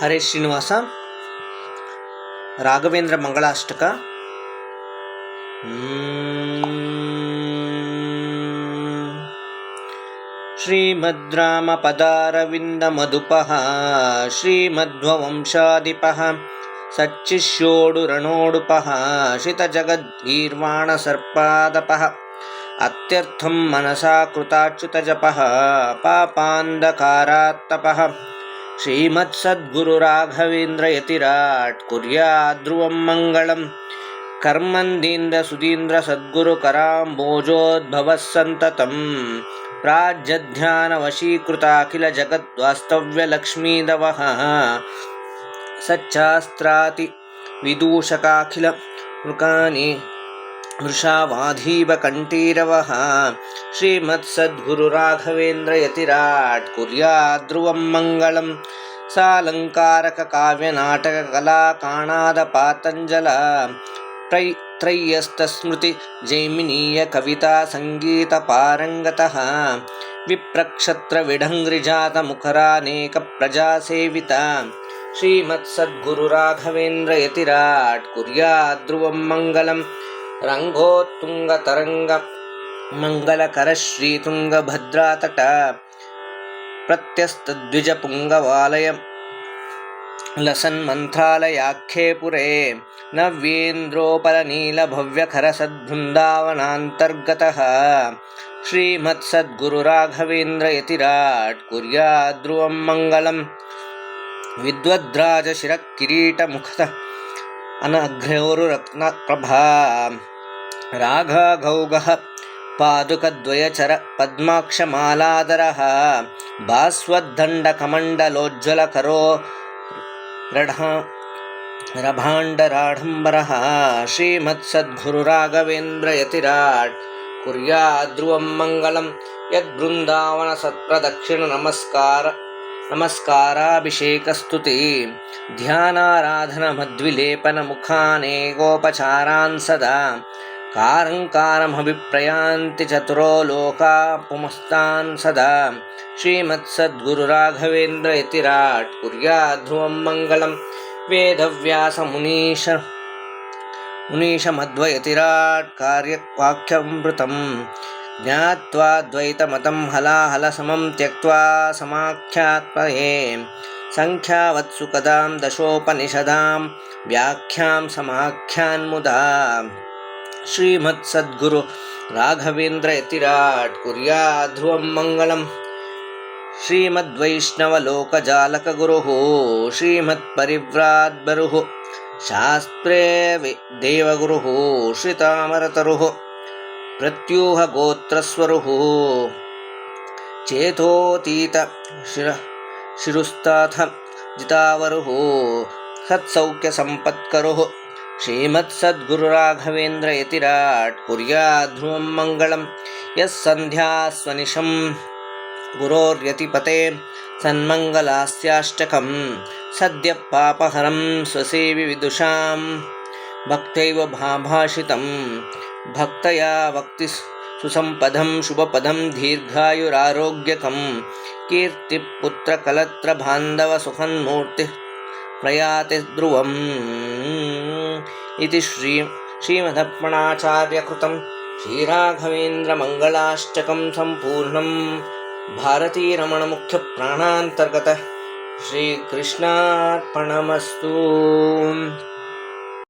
ಹರೇ ಶ್ರೀನಿವಾಸ. ರಾಘವೇಂದ್ರ ಮಂಗಳಾಷ್ಟಕ. ಶ್ರೀಮದ್ರಾಮಪದಾರವಿಂದ ಮಧುಪಃ ಶ್ರೀಮಧ್ವವಂಶಾಧಿಪಃ ಸಚ್ಚಿಷ್ಯೋಡು ರಣೋಡುಪಃ ಶಿತಜಗದ್ಗೀರ್ವಾಣಸರ್ಪಾದಪಃ ಅತ್ಯರ್ಥಂ ಮನಸಾ ಕೃತಾಚ್ಯುತಜಪಃ ಪಾಪಾಂಧಕಾರಾತ್ತಪಃ श्रीमत्सद्गुरुराघवेन्द्रयतिराट् कुर्याद्ध्रुवं मङ्गलम् कर्मन्दीन्द्रसुधीन्द्रसद्गुरुकराम्बोजोद्भवः सन्ततं प्राज्यध्यानवशीकृताखिलजगद्वास्तव्यलक्ष्मीदवः सच्चास्त्रातिविदूषकाखिल मृकानि वृषावाधीवकण्ठीरवः श्रीमत्सद्गुरुराघवेन्द्रयतिराट् कुर्याद्ध्रुवं मङ्गलं सालङ्कारककाव्यनाटककलाकाणादपातञ्जल त्रय त्रय्यस्तस्मृति जैमिनीय कविता सङ्गीतपारङ्गतः विप्रक्षत्रविढङ्घ्रिजातमुखरानेकप्रजासेविता श्रीमत्सद्गुरुराघवेन्द्रयतिराट् कुर्याद्ध्रुवं मङ्गलं రాఘాగౌగः పాదుకద్వయచర పద్మాక్షమాలాదర భాస్వద్దండకమండలోజ్వలకరో రఢా రభాండరాఢంబర శ్రీమత్సద్గురురాఘవేంద్రయతిరాట్ కుర్యాద్రువం మంగళం యద్బృందావన సత్ప్రదక్షిణ నమస్కార నమస్కారాభిషేకస్తుతి ధ్యానారాధన మద్విలేపన ముఖానే సదా కారంకారమభిప్రయాంతి చతురో లోకా పుమస్తాన్ సదా. శ్రీమత్సద్గురురాఘవేంద్ర ఇతి రాట్ కుర్యాధ్రువం మంగళం. వేదవ్యాసమునీశ మునీశమద్వయతిరాట్ కార్యవాక్యమృతం జ్ఞావా ద్వైతమతం హలాహలసమం త్యక్వా సమాఖ్యాత్మయే. సంఖ్యావత్సు కదాం దశోపనిషదాం. వ్యాఖ్యాం సమాఖ్యాన్ముదా. कदां दशोपनिषदां व्याख्यां समाख्यान्मुदा श्रीमत्सद्गुरु राघवेन्द्रयतिराट् कुर्याध्रुवं मङ्गलं श्रीमद्वैष्णवलोकजालकगुरुः श्रीमत्परिव्राद्बरुः शास्त्रे देवगुरुः श्रितामरतरुः प्रत्यूहगोत्रस्वरुः चेतोतीत शिर शिरुस्ताथ जितावरुः सत्सौख्यसम्पत्करुः श्रीमत्सद्गुरुराघवेन्द्रयतिराट् कुर्याध्रुवं मङ्गलं। यः सन्ध्यास्वनिशं गुरोर्यतिपते सन्मङ्गलास्याष्टकं सद्यः पापहरं स्वसेवि विदुषां भक्तैव भाभाषितं। भक्तया वक्ति सुसम्पदं शुभपदं दीर्घायुरारोग्यकं कीर्तिपुत्रकलत्रबान्धवसुखन्मूर्तिः प्रयाति ध्रुवम् इति श्री श्रीमदर्पणाचार्यकृतं श्रीराघवेन्द्रमङ्गलाष्टकं सम्पूर्णं भारतीरमणमुख्यप्राणान्तर्गतः श्रीकृष्णार्पणमस्तु